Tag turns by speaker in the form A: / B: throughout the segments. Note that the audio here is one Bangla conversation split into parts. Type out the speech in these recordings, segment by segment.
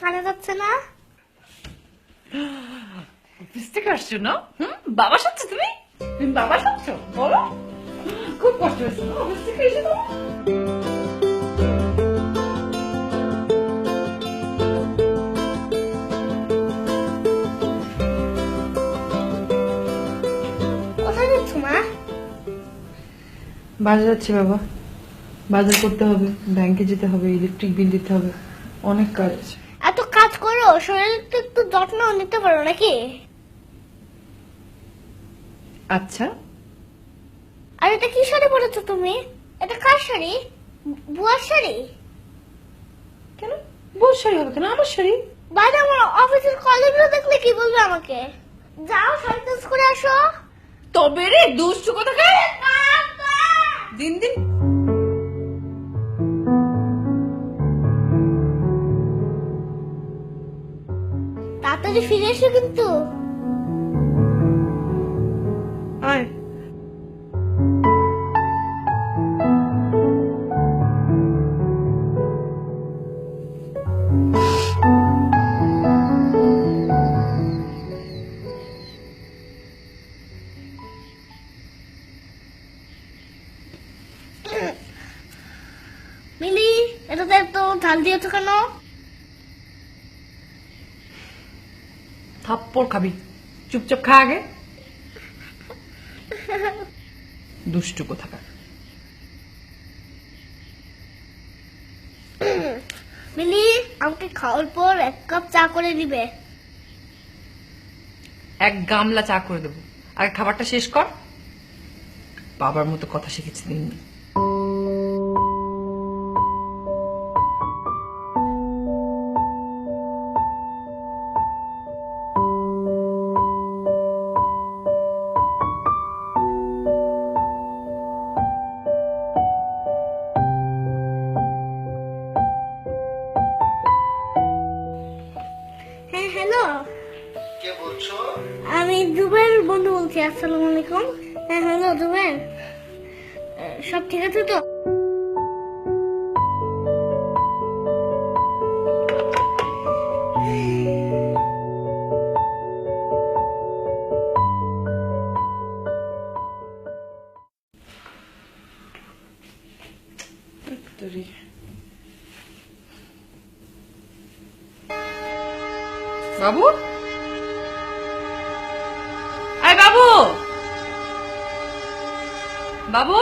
A: কানে যাচ্ছে না?
B: থেকে আসছো না? হুম? বাবা সাচ্ছ তুমি? তুমি বাবা সাচ্ছ বলো। খুব কষ্ট হয়েছে। না অফিস থেকে তো।
C: বাজার যাচ্ছি বাবা। বাজার করতে হবে। ব্যাংকে যেতে হবে ইলেকট্রিক বিল দিতে হবে। অনেক কাজ আছে।
A: তো একটু যত্ন নিতে পারো নাকি?
C: আচ্ছা।
A: আর এটা কি শাড়ি পরেছো তুমি? এটা কার শাড়ি? বুয়ার শাড়ি?
C: কেন? বউ শাড়ি হবে কেন? আমার শাড়ি?
A: বাইরে আমার অফিসের কলিগরা দেখলে কি বলবে আমাকে? যাও শাড়ি চেঞ্জ করে আসো।
B: তবে রে দুষ্টু কোথাকার?
A: এসো কিন্তু।
C: আয়।
A: মিলি এটাতে এত ঝাল দিয়েছ কেন?
C: থাপ্পড় খাবি। চুপচাপ খা আগে। দুষ্টু কোথাকার।
A: মিলি আমাকে খাওয়ার পর এক কাপ চা করে দিবে
C: এক গামলা চা করে দেবো। আর খাবারটা শেষ কর। বাবার মতো কথা শিখেছি দিন।
A: জুবের বন্ধু বলছি আসসালামু আলাইকুম। হ্যাঁ হ্যালো জুবের সব ঠিক আছে তো?
C: বাবু? আয় বাবু! বাবু?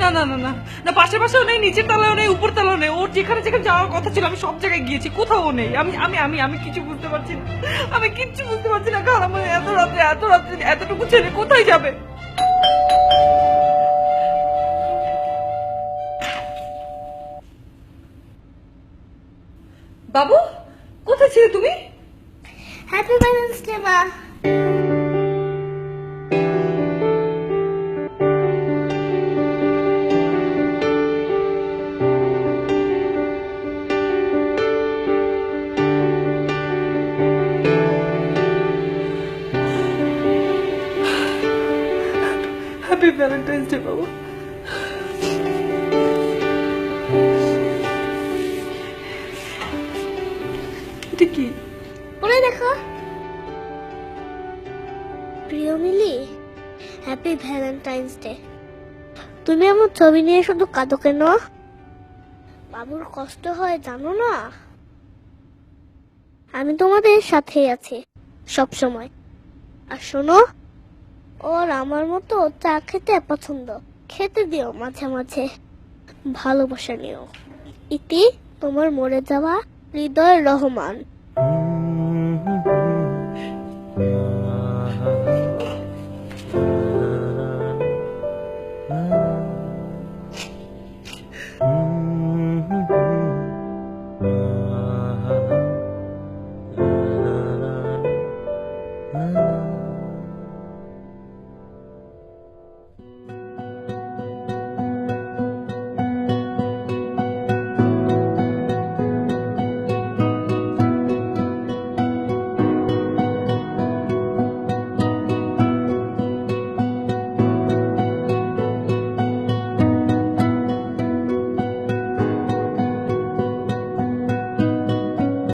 C: না না না না না পাশে পাশেও নেই, নিচের তলাও নেই, উপর তলাও নেই। ওর যেখানে যেখানে যাওয়ার কথা ছিল, আমি সব জায়গায় গিয়েছি, কোথাও নেই। আমি আমি আমি আমি কিছু বুঝতে পারছি না। আমি কিচ্ছু বুঝতে পারছি না, কারণ আমার এত রাত্রে এত রাত্রে, এতটুকু ছেলে কোথায় যাবে? বাবু কোথায় ছিলে তুমি?
A: হ্যাপি ভ্যালেন্স ডে মা।
C: হ্যাপি ভ্যালেন্টাইন্স ডে বাবু। এটা কি?
A: পরে দেখো। প্রিয় মিলি হ্যাপি ভ্যালেন্টাইন্স ডে তুমি আমার ছবি নিয়ে শুধু কাঁদো কেন? বাবুর কষ্ট হয়, জানো না? আমি তোমাদের সাথেই আছি সব সময় আর শোনো, ওর আমার মতো চা খেতে পছন্দ। খেতে দিও মাঝে মাঝে। ভালোবাসা নিও। ইতি তোমার মরে যাওয়া হৃদয় রহমান।